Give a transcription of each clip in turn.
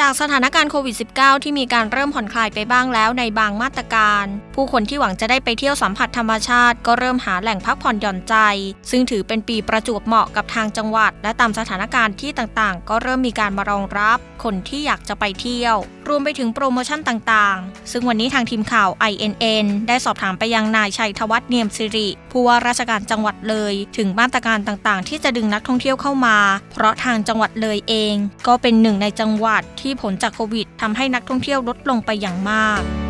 จากสถานการณ์โควิด -19 ที่มีการเริ่มผ่อนคลายไปบ้างแล้วในบางมาตรการ ผู้คนที่หวังจะได้ไปเที่ยวสัมผัสธรรมชาติ ก็เริ่มหาแหล่งพักผ่อนหย่อนใจ ซึ่งถือเป็นปีประจวบเหมาะกับทางจังหวัด และตามสถานการณ์ที่ต่างๆ ก็เริ่มมีการมารองรับ คนที่อยากจะไปเที่ยว รวมไปถึงโปรโมชั่นต่างๆ ซึ่งวันนี้ทางทีมข่าว INN ได้สอบถามไปยังนายชัยธวัฒน์เนียมสิริ ผู้ว่าราชการจังหวัดเลย ถึงมาตรการต่างๆ ที่จะดึงนักท่องเที่ยวเข้ามา เพราะทางจังหวัดเลยเอง ก็เป็นหนึ่งในจังหวัดที่ผลจากโควิดทำให้นักท่องเที่ยวลดลงไปอย่างมาก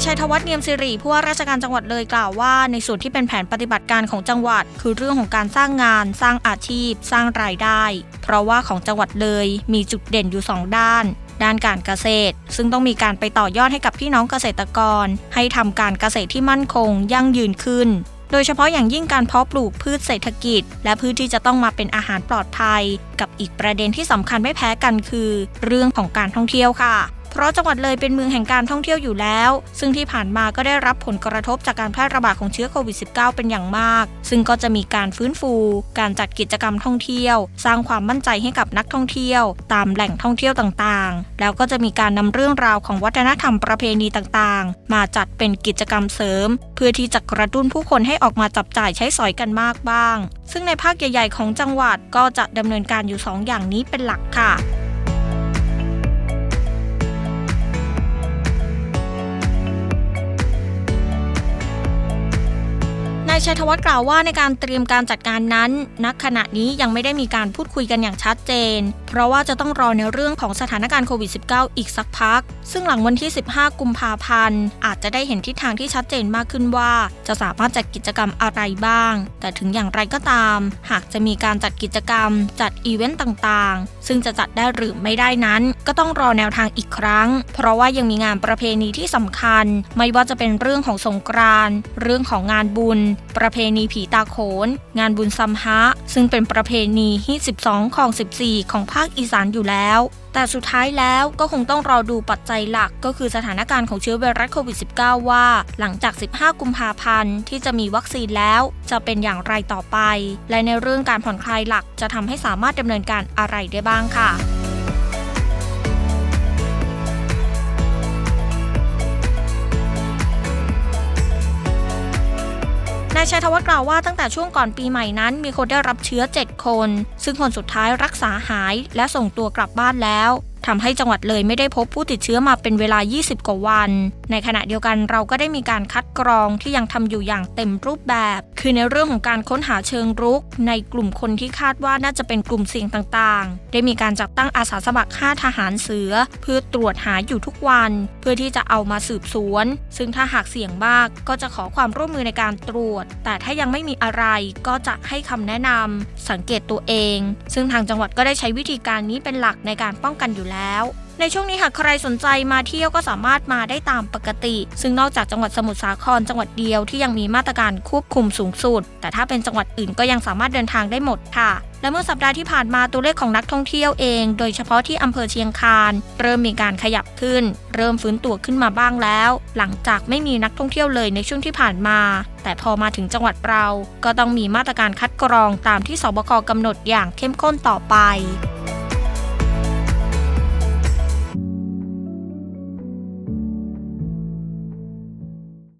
ายชัยธวัฒน์เนียมสิริผู้ว่าราชการจังหวัดเลยกล่าวว่า ในส่วนที่เป็นแผนปฏิบัติการของจังหวัด คือเรื่องของการสร้างงาน สร้างอาชีพ สร้างรายได้ เพราะว่าของจังหวัดเลยมีจุดเด่นอยู่ 2 ด้าน ด้านการเกษตร ซึ่งต้องมีการไปต่อยอดให้กับพี่น้องเกษตรกร ให้ทำการเกษตรที่มั่นคง ยั่งยืนขึ้นโดยเฉพาะอย่างยิ่งการเพาะปลูกพืชเศรษฐกิจ และพืชที่จะต้องมาเป็นอาหารปลอดภัย กับอีกประเด็นที่สำคัญไม่แพ้กันคือ เรื่องของการท่องเที่ยวค่ะ เพราะจังหวัดเลยเป็นเมืองแห่งการท่องเที่ยวอยู่แล้ว ซึ่งที่ผ่านมาก็ได้รับผลกระทบจากการแพร่ระบาดของเชื้อโควิด -19 เป็นอย่างมาก ซึ่งก็จะมีการฟื้นฟู การจัดกิจกรรมท่องเที่ยว สร้างความมั่นใจให้กับนักท่องเที่ยว ตามแหล่งท่องเที่ยวต่างๆ แล้วก็จะมีการนำเรื่องราวของวัฒนธรรมประเพณีต่างๆ มาจัดเป็นกิจกรรมเสริม เพื่อที่จะกระตุ้นผู้คนให้ออกมาจับจ่ายใช้สอยกันมากบ้าง ซึ่งในภาคใหญ่ ๆ ของจังหวัดก็จะดำเนินการอยู่ 2 อย่างนี้เป็นหลักค่ะายชัยธวัฒน์กล่าวว่าในการเตรียมการจัดการนั้น ณขณะนี้ยังไม่ได้มีการพูดคุยกันอย่างชัดเจน เพราะว่าจะต้องรอในเรื่องของสถานการณ์โควิด -19 อีกสักพัก ซึ่งหลังวันที่ 15 กุมภาพันธ์ อาจจะได้เห็นทิศทางที่ชัดเจนมากขึ้นว่า จะสามารถจัดกิจกรรมอะไรบ้าง แต่ถึงอย่างไรก็ตาม หากจะมีการจัดกิจกรรม จัดอีเวนต์ต่างๆ ซึ่งจะจัดได้หรือไม่ได้นั้น ก็ต้องรอแนวทางอีกครั้ง เพราะว่ายังมีงานประเพณีที่สำคัญ ไม่ว่าจะเป็นเรื่องของสงกรานต์เรื่องของงานบุญ ประเพณีผีตาโขน งานบุญซัมฮะ ซึ่งเป็นประเพณีที่ 12 ของ 14 ของภาคาคอีสานอยู่แล้ว แต่สุดท้ายแล้วก็คงต้องรอดูปัจจัยหลักก็คือสถานการณ์ของเชื้อไวรัสโควิด -19 ว่า หลังจาก 15 กุมภาพันธ์ที่จะมีวัคซีนแล้ว จะเป็นอย่างไรต่อไป และในเรื่องการผ่อนคลายหลักจะทำให้สามารถดำเนินการอะไรได้บ้างค่ะายชัยธวัฒน์กล่าวว่าตั้งแต่ช่วงก่อนปีใหม่นั้น มีคนได้รับเชื้อ 7 คน ซึ่งคนสุดท้ายรักษาหายและส่งตัวกลับบ้านแล้ว ทำให้จังหวัดเลยไม่ได้พบผู้ติดเชื้อมาเป็นเวลา 20 กว่าวัน ในขณะเดียวกันเราก็ได้มีการคัดกรองที่ยังทำอยู่อย่างเต็มรูปแบบ คือในเรื่องของการค้นหาเชิงรุก ในกลุ่มคนที่คาดว่าน่าจะเป็นกลุ่มเสี่ยงต่างๆ ได้มีการจัดตั้งอาสาสมัคร5ทหารเสือ เพื่อตรวจหาอยู่ทุกวัน เพื่อที่จะเอามาสืบสวน ซึ่งถ้าหากเสี่ยงมากก็จะขอความร่วมมือในการตรวจ แต่ถ้ายังไม่มีอะไรก็จะให้คำแนะนำสังเกตตัวเอง ซึ่งทางจังหวัดก็ได้ใช้วิธีการนี้เป็นหลักในการป้องกันอยู่แล้วแล้ว ในช่วงนี้หากใครสนใจมาเที่ยวก็สามารถมาได้ตามปกติ ซึ่งนอกจากจังหวัดสมุทรสาครจังหวัดเดียวที่ยังมีมาตรการควบคุมสูงสุด แต่ถ้าเป็นจังหวัดอื่นก็ยังสามารถเดินทางได้หมดค่ะและเมื่อสัปดาห์ที่ผ่านมาตัวเลขของนักท่องเที่ยวเอง โดยเฉพาะที่อำเภอเชียงคานเริ่มมีการขยับขึ้น เริ่มฟื้นตัวขึ้นมาบ้างแล้ว หลังจากไม่มีนักท่องเที่ยวเลยในช่วงที่ผ่านมา แต่พอมาถึงจังหวัดเรา ก็ต้องมีมาตรการคัดกรองตามที่สบคกำหนดอย่างเข้มข้นต่อไป